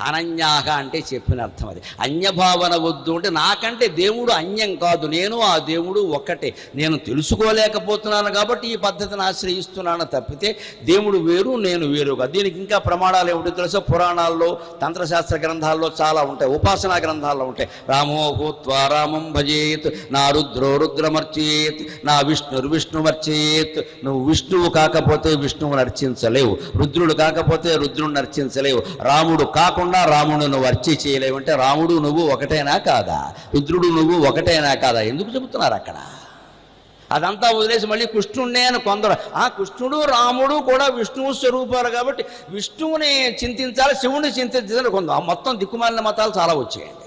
అనన్యాహ అంటే చెప్పిన అర్థం అది. అన్యభావన వద్దు అంటే నాకంటే దేవుడు అన్యం కాదు నేను ఆ దేవుడు ఒక్కటే. నేను తెలుసుకోలేకపోతున్నాను కాబట్టి ఈ పద్ధతిని ఆశ్రయిస్తున్నాను తప్పితే దేవుడు వేరు నేను వేరుగా. దీనికి ఇంకా ప్రమాణాలు ఏమిటో తెలుసో? పురాణాల్లో తంత్రశాస్త్ర గ్రంథాల్లో చాలా ఉంటాయి ఉపాసనా గ్రంథాల్లో ఉంటాయి. రామో భూత్వా రామం భజేత్ నా రుద్రో రుద్రమర్చేత్ నా విష్ణుర్ విష్ణుమర్చేత్. నువ్వు విష్ణువు కాకపోతే విష్ణువుని అర్చించలేవు రుద్రుడు కాకపోతే రుద్రుడిని అర్చించలేవు రాముడు కాకుండా రాముడు నువ్వు వర్చి చేయలేవంటే రాముడు నువ్వు ఒకటేనా కాదా? రుద్రుడు నువ్వు ఒకటేనా కాదా? ఎందుకు చెబుతున్నారు అక్కడ? అదంతా వదిలేసి మళ్ళీ కృష్ణుడినే అని కొందరు. ఆ కృష్ణుడు రాముడు కూడా విష్ణువు స్వరూపాలు కాబట్టి విష్ణువుని చింతించాలి శివుని చింతించాలి కొందరు. మొత్తం దిక్కుమాలిన మతాలు చాలా వచ్చాయండి.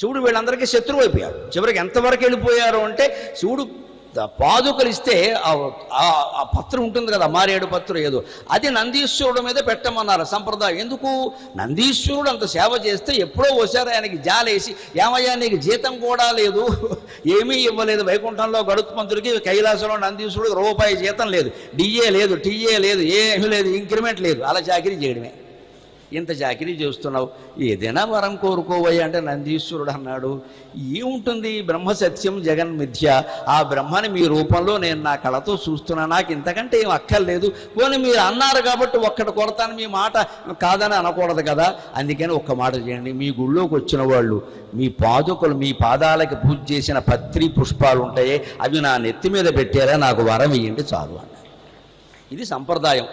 శివుడు వీళ్ళందరికీ శత్రువు అయిపోయాడు. చివరికి ఎంతవరకు వెళ్ళిపోయారు అంటే శివుడు పాదుకలు ఇస్తే ఆ- పత్రం ఉంటుంది కదా మారేడు పత్రం ఏదో. అది నందీశ్వరుడు మీద పెట్టమన్నారు సంప్రదాయం. ఎందుకు? నందీశ్వరుడు అంత సేవ చేస్తే ఎప్పుడో ఒకసారి ఆయనకి జాలేసి ఏమయ్యా నీకు జీతం కూడా లేదు ఏమీ ఇవ్వలేదు వైకుంఠంలో గడుత్మంతుడికి కైలాసంలో నందీశ్వరుడికి రూపాయి జీతం లేదు డిఏ లేదు టీఏ లేదు ఏమీ లేదు ఇంక్రిమెంట్ లేదు. అలా చాకరీ చేయడమే. ఇంత జాకిరీ చేస్తున్నావు? ఏదైనా వరం కోరుకోవయ్య అంటే నందీశ్వరుడు అన్నాడు. ఏముంటుంది? బ్రహ్మ సత్యం జగన్ మిథ్య. ఆ బ్రహ్మని మీ రూపంలో నేను నా కళతో చూస్తున్నా. నాకు ఇంతకంటే ఏం అక్కర్లేదు. పోనీ మీరు అన్నారు కాబట్టి ఒక్కటి కొడతాను. మీ మాట కాదని అనకూడదు కదా. అందుకని ఒక్క మాట చేయండి. మీ గుళ్ళోకి వచ్చిన వాళ్ళు మీ పాదుకలు మీ పాదాలకి పూజ చేసిన పత్రి పుష్పాలు ఉంటాయి అవి నా నెత్తి మీద పెట్టారా? నాకు వరం ఇవ్వండి చాలు అన్నారు ఇది సంప్రదాయం.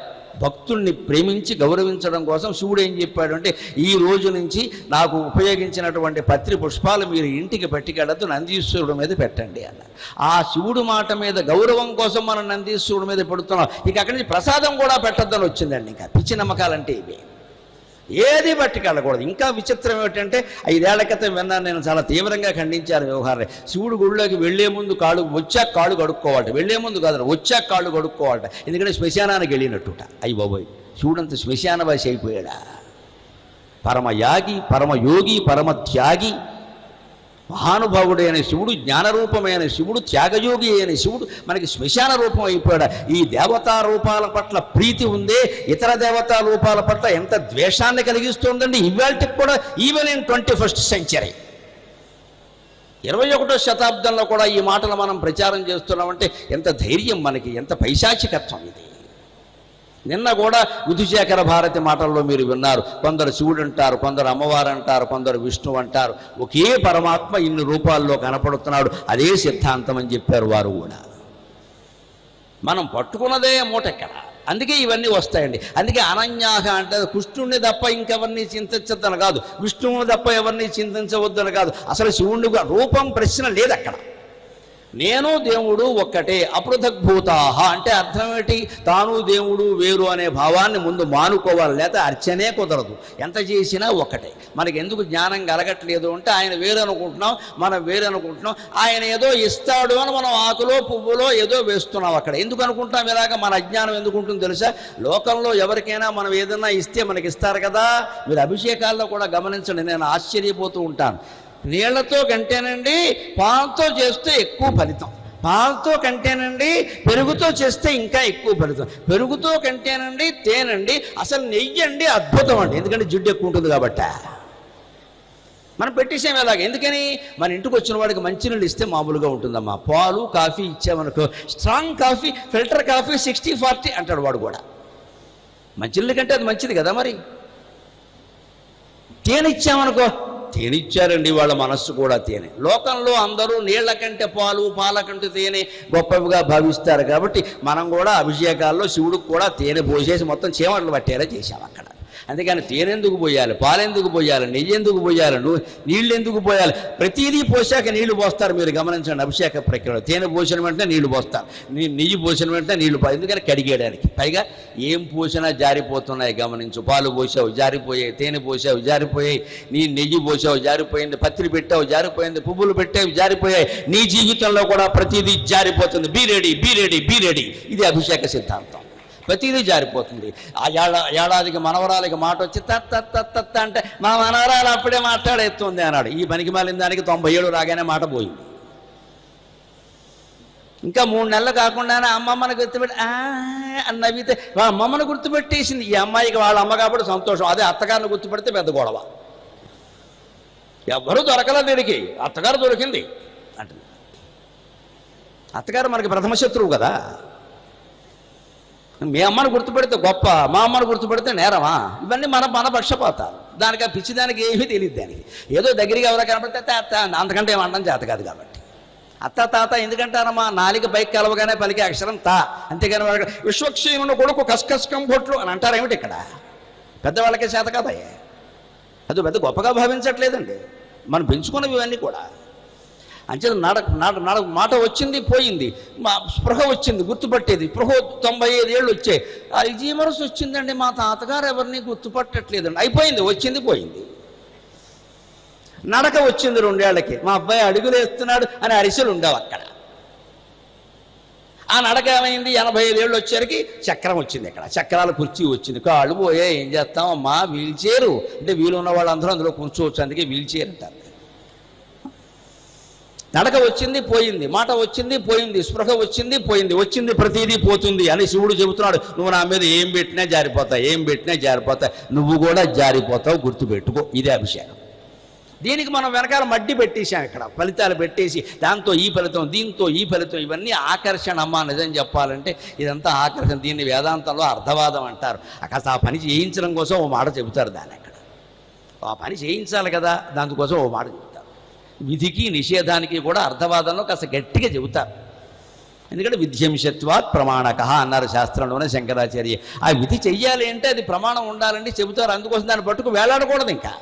భక్తుల్ని ప్రేమించి గౌరవించడం కోసం శివుడు ఏం చెప్పాడు అంటే ఈ రోజు నుంచి నాకు ఉపయోగించినటువంటి పత్రి పుష్పాలు మీరు ఇంటికి పట్టుకెళ్ళద్దు నందీశ్వరుడు మీద పెట్టండి అన్న. ఆ శివుడు మాట మీద గౌరవం కోసం మనం నందీశ్వరుడు మీద పెడుతున్నాం. ఇక అక్కడి నుంచి ప్రసాదం కూడా పెట్టద్దని వచ్చిందండి ఇంకా. పిచ్చి నమ్మకాలంటే ఇవి. ఏది పట్టుకెళ్ళకూడదు ఇంకా విచిత్రం ఏమిటంటే ఐదేళ్ళ క్రితం విన్నాను నేను చాలా తీవ్రంగా ఖండించాను వ్యవహారం శివుడు గుడిలోకి వెళ్ళే ముందు కాళ్ళు వచ్చాక కాళ్ళు కడుక్కోవాలట. వెళ్ళే ముందు కాదు వచ్చాక కాళ్ళు కడుక్కోవాలట. ఎందుకంటే శ్మశానానికి వెళ్ళినట్టుట. అయ్యి బాబోయ్ శివుడంత శ్మశాన భాష అయిపోయాడా? పరమ యాగి పరమ త్యాగి మహానుభావుడైన శివుడు జ్ఞానరూపమైన శివుడు త్యాగయోగి అయిన శివుడు మనకి శ్మశాన రూపం అయిపోయాడు. ఈ దేవతా రూపాల పట్ల ప్రీతి ఉందే ఇతర దేవతా రూపాల పట్ల ఎంత ద్వేషాన్ని కలిగిస్తుందండి. ఇవాళకి కూడా even in twenty first century. ఇరవై ఒకటో శతాబ్దంలో కూడా ఈ మాటలు మనం ప్రచారం చేస్తున్నామంటే ఎంత ధైర్యం మనకి ఎంత పైశాచికత్వం ఇది. నిన్న కూడా ఉదిశేఖర భారతి మాటల్లో మీరు విన్నారు. కొందరు శివుడు అంటారు కొందరు అమ్మవారు అంటారు కొందరు విష్ణువు అంటారు. ఒకే పరమాత్మ ఇన్ని రూపాల్లో కనపడుతున్నాడు. అదే సిద్ధాంతం అని చెప్పారు వారు కూడా. మనం పట్టుకున్నదే మూటెక్కడ అందుకే ఇవన్నీ వస్తాయండి. అందుకే అనన్యాహ అంటే కృష్ణుడిని తప్ప ఇంకెవరిని చింతించద్దని కాదు విష్ణువుని తప్ప ఎవరిని చింతించవద్దని కాదు అసలు శివుణ్ణి కూడా రూపం ప్రశ్న లేదు అక్కడ నేను దేవుడు ఒక్కటే అపృథగ్భూతాహ అంటే అర్థం ఏమిటి? తాను దేవుడు వేరు అనే భావాన్ని ముందు మానుకోవాలి లేకపోతే అర్చనే కుదరదు. ఎంత చేసినా ఒక్కటే. మనకి ఎందుకు జ్ఞానం కలగట్లేదు అంటే ఆయన వేరు అనుకుంటున్నాం మనం వేరు అనుకుంటున్నాం ఆయన ఏదో ఇస్తాడు అని మనం ఆకులో పువ్వులో ఏదో వేస్తున్నాం అక్కడ. ఎందుకు అనుకుంటాం ఇలాగ? మన అజ్ఞానం ఎందుకు ఉంటుందో తెలుసా? లోకంలో ఎవరికైనా మనం ఏదైనా ఇస్తే మనకి ఇస్తారు కదా. మీరు అభిషేకాల్లో కూడా గమనించండి నేను ఆశ్చర్యపోతూ ఉంటాను. నీళ్ళతో కంటేనండి పాలతో చేస్తే ఎక్కువ ఫలితం. పాలతో కంటేనండి పెరుగుతో చేస్తే ఇంకా ఎక్కువ ఫలితం. పెరుగుతో కంటేనండి తేనండి అసలు నెయ్యి అండి అద్భుతం అండి. ఎందుకంటే జిడ్డు ఎక్కువ ఉంటుంది కాబట్టి. మనం పెట్టేసాం ఎలాగ? ఎందుకని? మన ఇంటికి వచ్చిన వాడికి మంచినీళ్ళు ఇస్తే మామూలుగా ఉంటుందమ్మా. పాలు coffee ఇచ్చామనుకో strong coffee filter coffee sixty forty అంటాడు వాడు కూడా. మంచినీళ్ళ కంటే అది మంచిది కదా మరి. తేనె ఇచ్చామనుకో తేనిచ్చారండి వాళ్ళ మనస్సు కూడా తేనె. లోకంలో అందరూ నీళ్ళ కంటే పాలు పాల కంటే తేనె గొప్పవిగా భావిస్తారు కాబట్టి మనం కూడా అభిషేకాల్లో శివుడికి కూడా తేనె పోసేసి మొత్తం చీమట్లు పట్టేలా చేశాం అక్కడ. అందుకని తేనెందుకు పోయాలి? పాలెందుకు పోయాలి? నెయ్యి ఎందుకు పోయాలి? నువ్వు నీళ్ళు ఎందుకు పోయాలి? ప్రతిదీ పోసాక నీళ్ళు పోస్తారు మీరు గమనించండి అభిషేక ప్రక్రియలో. తేనె పోసిన వెంటనే నీళ్ళు పోస్తారు. నీ నెయ్యి పోసిన వెంటనే నీళ్ళు పో ఎందుకని కడిగేయడానికి? పైగా ఏం పోసినా జారిపోతున్నాయి గమనించు. పాలు పోసావు జారిపోయాయి. తేనె పోసావు జారిపోయాయి. నీ నెయ్యి పోసావు జారిపోయింది. పత్రి పెట్టావు జారిపోయింది. పువ్వులు పెట్టావు జారిపోయాయి. నీ జీవితంలో కూడా ప్రతిదీ జారిపోతుంది. Be ready be ready be ready. ఇది అభిషేక సిద్ధాంతం. ప్రతిదీ జారిపోతుంది. ఆ ఏడా ఏడాదికి మనవరాలకి మాట వచ్చి తత్ తత్ తత్ అంటే మా మనవరాలు అప్పుడే మాట్లాడేస్తుంది అన్నాడు. ఈ పనికి మాలిన దానికి తొంభై ఏడు రాగానే మాట పోయింది. ఇంకా మూడు నెలలు కాకుండానే అమ్మమ్మను గుర్తుపెట్టి "ఆ" అని నవ్వితే వాళ్ళ అమ్మమ్మని గుర్తుపెట్టేసింది. ఈ అమ్మాయికి వాళ్ళ అమ్మ కాబట్టి సంతోషం. అదే అత్తగారిని గుర్తుపెడితే పెద్ద గొడవ. ఎవ్వరూ దొరకలేదు వీడికి అత్తగారు దొరికింది. అంటుంది. అత్తగారు మనకి ప్రథమ శత్రువు కదా. మీ అమ్మను గుర్తుపెడితే గొప్ప మా అమ్మను గుర్తుపెడితే నేరమా? ఇవన్నీ మన మన పక్షపాతాలు. దానికి ఆ పిచ్చి దానికి ఏమీ తెలియదు దానికి. ఏదో దగ్గరికి ఎవరో కనపడితే తాత అంతకంటే ఏమంటాం చేత కాదు కాబట్టి. అత్త తాత ఎందుకంటారమ్మా? నాలుగు పైకి కలవగానే పలికే అక్షరం తా. అంతేగాని వాళ్ళకి విశ్వక్షేణుని కొడుకు కస్కస్కం బొట్లు అని అంటారేమిటి ఇక్కడ? పెద్దవాళ్ళకే చేత కదయ్యే. అది పెద్ద గొప్పగా భావించట్లేదండి. మనం పెంచుకున్నవి ఇవన్నీ కూడా. అంచేత నడ నడ నడ మాట వచ్చింది పోయింది. మా స్పృహ వచ్చింది గుర్తుపట్టేది. స్పృహ తొంభై ఐదు ఏళ్ళు వచ్చాయి. అల్జీమరస్ వచ్చిందండి మా తాతగారు ఎవరిని గుర్తుపట్టట్లేదండి. అయిపోయింది వచ్చింది పోయింది. నడక వచ్చింది రెండేళ్ళకి మా అబ్బాయి అడుగులు వేస్తున్నాడు అని అరిసెలు ఉండవు అక్కడ. ఆ నడక ఏమైంది? ఎనభై ఐదు ఏళ్ళు వచ్చేసరికి చక్రం వచ్చింది ఇక్కడ. చక్రాల కుర్చీ వచ్చింది. కాళ్ళు పోయే ఏం చేస్తాం? అమ్మా వీల్ చైరు. అంటే వీలు ఉన్న వాళ్ళందరూ అందులో కూర్చోవచ్చు అందుకే వీల్ చైర్ అంటారు. నడక వచ్చింది పోయింది. మాట వచ్చింది పోయింది. స్పృహ వచ్చింది పోయింది. వచ్చింది ప్రతిదీ పోతుంది అని శివుడు చెబుతున్నాడు. నువ్వు నా మీద ఏం పెట్టినా జారిపోతావు ఏం పెట్టినా జారిపోతావు నువ్వు కూడా జారిపోతావు గుర్తుపెట్టుకో. ఇదే అభిషేకం. దీనికి మనం వెనకాల మడ్డి పెట్టేశాం ఇక్కడ. ఫలితాలు పెట్టేసి దాంతో ఈ ఫలితం దీంతో ఈ ఫలితం ఇవన్నీ ఆకర్షణమ్మా నిజం చెప్పాలంటే ఇదంతా ఆకర్షణ. దీన్ని వేదాంతంలో అర్థవాదం అంటారు. అక్కడ ఆ పని చేయించడం కోసం ఓ మాట చెబుతారు దాన్ని అక్కడ. ఆ పని చేయించాలి కదా దానికోసం ఓ మాట చెబుతారు. విధికి నిషేధానికి కూడా అర్థవాదంలో కాస్త గట్టిగా చెబుతారు ఎందుకంటే విధ్యంశత్వాత్ ప్రమాణక అన్నారు శాస్త్రంలోనే శంకరాచార్య. ఆ విధి చెయ్యాలి అంటే అది ప్రమాణం ఉండాలంటే చెబుతారు. అందుకోసం దాన్ని పట్టుకు వేలాడకూడదు ఇంకా.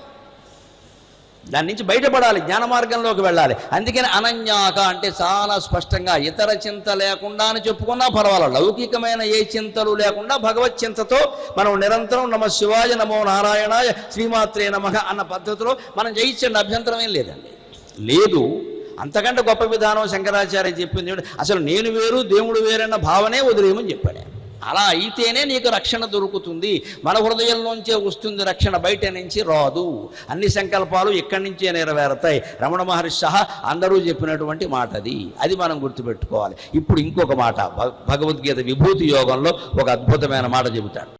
దాని నుంచి బయటపడాలి జ్ఞాన మార్గంలోకి వెళ్ళాలి. అందుకని అనన్యాక అంటే చాలా స్పష్టంగా ఇతర చింత లేకుండా అని చెప్పుకున్నా పర్వాలేదు. లౌకికమైన ఏ చింతలు లేకుండా భగవత్ చింతతో మనం నిరంతరం నమ శివాయ నమో నారాయణాయ శ్రీమాత్రే నమః అన్న పద్ధతిలో మనం జయించండి. అభ్యంతరం ఏం లేదండి. లేదు. అంతకంటే గొప్ప విధానం శంకరాచార్య చెప్పింది అసలు నేను వేరు దేవుడు వేరన్న భావనే వదిలేయమని చెప్పాడు. అలా అయితేనే నీకు రక్షణ దొరుకుతుంది. మన హృదయంలోంచే వస్తుంది రక్షణ బయట నుంచి రాదు. అన్ని సంకల్పాలు ఇక్కడి నుంచే నెరవేరుతాయి. రమణ మహర్షి సహా అందరూ చెప్పినటువంటి మాట అది. అది మనం గుర్తుపెట్టుకోవాలి. ఇప్పుడు ఇంకొక మాట భగవద్గీత విభూతి యోగంలో ఒక అద్భుతమైన మాట చెబుతాడు.